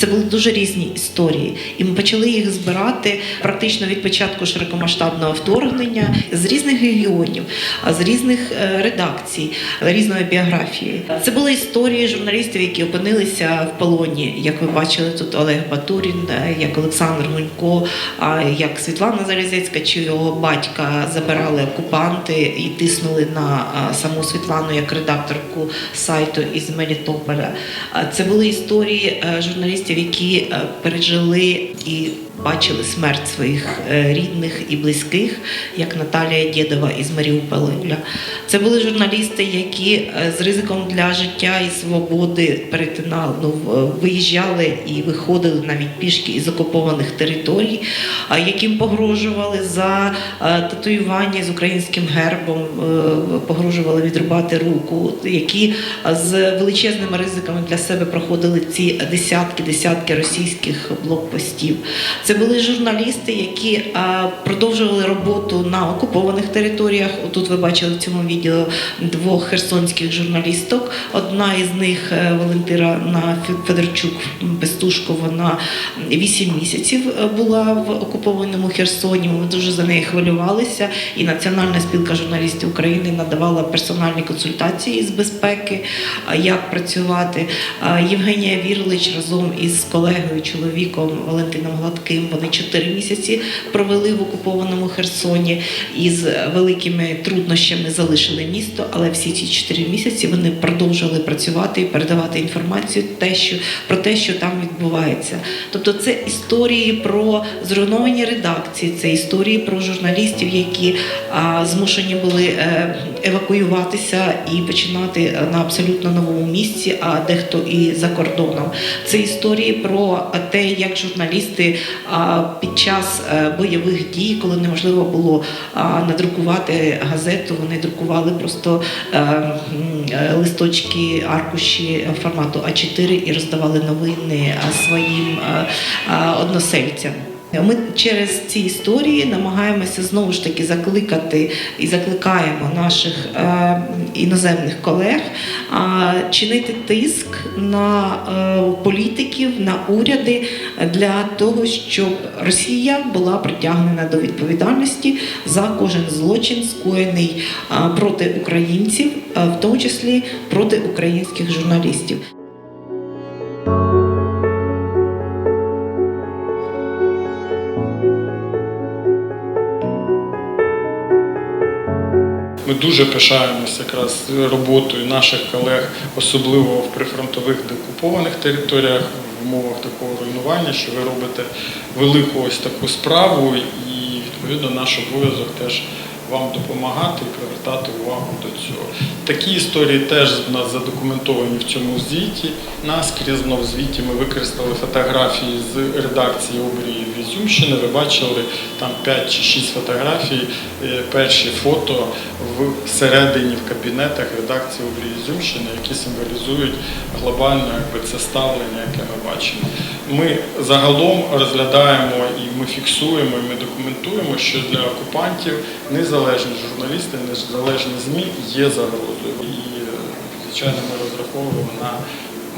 Це були дуже різні історії, і ми почали їх збирати практично від початку широкомасштабного вторгнення з різних регіонів, з різних е, редакцій, різної біографії. Це були історії журналістів, які опинилися в полоні. Як ви бачили, тут Олег Батурін, е, як Олександр Гунько, як Світлана Залізецька чи його батька забирали окупанти і тиснули на саму Світлану як редакторку сайту із Мелітополя. Це були історії е, журналістів, які е, пережили і бачили смерть своїх е, рідних і близьких, як Наталія Дєдова із Маріуполя. Це були журналісти, які е, з ризиком для життя і свободи перетинали, ну, виїжджали і виходили навіть пішки із окупованих територій, яким погрожували за е, татуювання з українським гербом, е, погрожували відрубати руку, які е, з величезними ризиками для себе проходили ці десятки, десятки російських блокпостів. Це були журналісти, які е, продовжували роботу на окупованих територіях. Тут ви бачили в цьому відео двох херсонських журналісток. Одна із них е, Валентина Федорчук Пестушко. Вона 8 місяців е, була в окупованому Херсоні. Ми дуже за неї хвилювалися. І Національна спілка журналістів України надавала персональні консультації з безпеки, як працювати. Євгенія Вірлич разом із колегою, чоловіком Валентином Гладким. Вони 4 місяці провели в окупованому Херсоні і з великими труднощами залишили місто. Але всі ці 4 місяці вони продовжували працювати і передавати інформацію те, що про те, що там відбувається. Тобто, це історії про зруйновані редакції, це історії про журналістів, які а, змушені були е, евакуюватися і починати на абсолютно новому місці, а дехто і за кордоном. Це історії про те, як журналісти під час е, бойових дій, коли неможливо було надрукувати газету, вони друкували просто е, е, листочки, аркуші формату А4 і роздавали новини своїм односельцям. Ми через ці історії намагаємося знову ж таки закликати і закликаємо наших е, іноземних колег чинити тиск на е, політиків, на уряди для того, щоб Росія була притягнена до відповідальності за кожен злочин, скоєний е, проти українців, в тому числі проти українських журналістів. Ми дуже пишаємося якраз роботою наших колег, особливо в прифронтових деокупованих територіях, в умовах такого руйнування, що ви робите велику ось таку справу, і відповідно наш обов'язок теж вам допомагати і привертати увагу до цього. Такі історії теж в нас задокументовані в цьому звіті. Наскрізно в звіті ми використали фотографії з редакції обрії Візюмщини. Ви бачили там 5 чи 6 фотографій, е, перші фото всередині в кабінетах редакції обрії Ізюмщини, які символізують глобальне якби, це ставлення, яке ми бачимо. Ми загалом розглядаємо і ми фіксуємо, і ми документуємо, що для окупантів незалежні журналісти, незалежні ЗМІ є загрозою. І, е, звичайно, ми розраховуємо на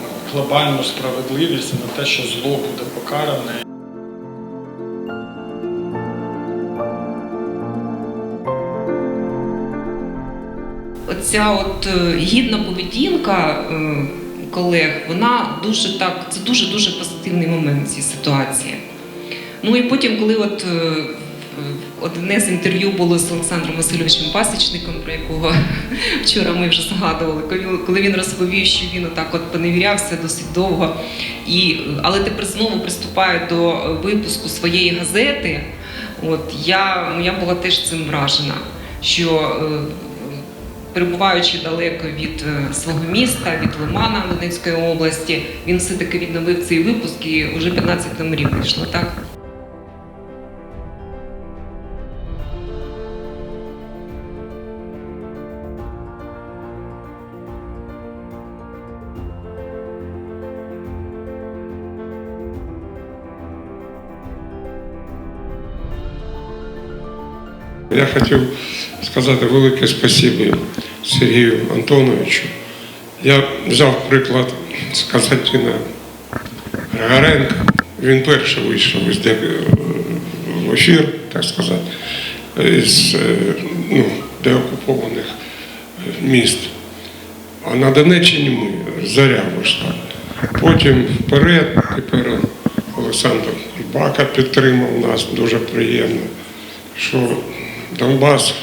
ну, глобальну справедливість на те, що зло буде покаране. Оця от е, гідна поведінка е, колег, вона дуже так, це дуже дуже позитивний момент цій ситуації. Ну і потім, коли от одне з інтерв'ю було з Олександром Васильовичем Пасічником, про якого вчора ми вже згадували, коли, він розповів, що він отак от поневірявся досить довго, і, але тепер знову приступає до випуску своєї газети. От я, я була теж цим вражена, що е, перебуваючи далеко від е, свого міста, від Лимана Донецької області, він все-таки відновив цей випуск і вже 15 номерів вийшло, так? Я хотів сказати велике спасибі Сергію Антоновичу. Я взяв приклад з Константина Григоренко. Він перший вийшов із в ефір, так сказати, із е, ну, деокупованих е, міст. А на Донеччині ми заря вийшла. Потім вперед, тепер Олександр Бака підтримав нас, дуже приємно, що Донбас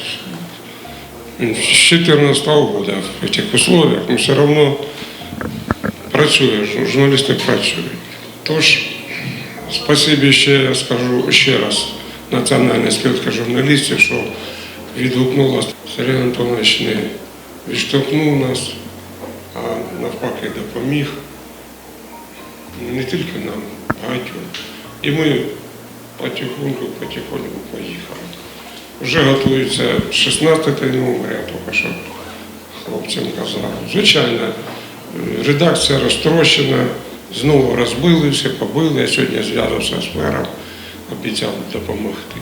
він з 2014 року в цих условиях ну, все одно працює, журналісти працюють. Тож, спасибі ще скажу ще раз Національній спілці журналістів, що відгукнулася. Сергій Антонович не відштовхнув нас, а навпаки допоміг. Не тільки нам, багатьом. І ми потихоньку, потихоньку поїхали. Вже готується 16 номер, я поки що хлопцям казав. Звичайно, е, редакція розтрощена, знову розбили, все побили. Я сьогодні зв'язався з мером, обіцяв допомогти.